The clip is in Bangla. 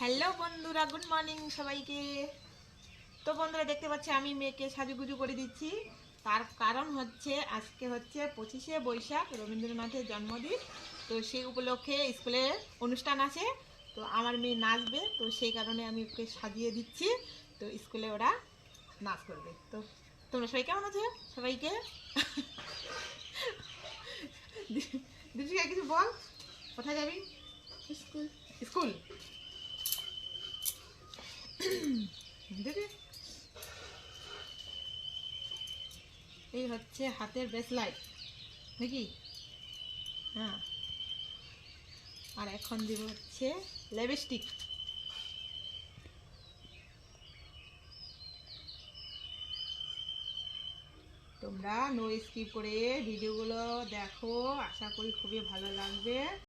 হ্যালো বন্ধুরা গুড মর্নিং সবাইকে। তো বন্ধুরা দেখতে পাচ্ছি আমি মেয়েকে সাজুগুজু করে দিচ্ছি। তার কারণ হচ্ছে আজকে হচ্ছে পঁচিশে বৈশাখ রবীন্দ্রনাথের জন্মদিন। তো সেই উপলক্ষে স্কুলে অনুষ্ঠান আছে তো আমার মেয়ে নাচবে তো সেই কারণে আমি ওকে সাজিয়ে দিচ্ছি। তো স্কুলে ওরা নাচ করবে। তো তোমরা সবাই কেমন আছো সবাইকে? দীপিকা কিছু বল কোথায় যাবি? স্কুল। স্কুল দেখি এই হচ্ছে হাতের ব্রেসলাইট নাকি? হ্যাঁ। আর এখন দিব হচ্ছে লিপস্টিক তোমরা নো স্কিপ করে ভিডিওগুলো দেখো, আশা করি খুবই ভালো লাগবে।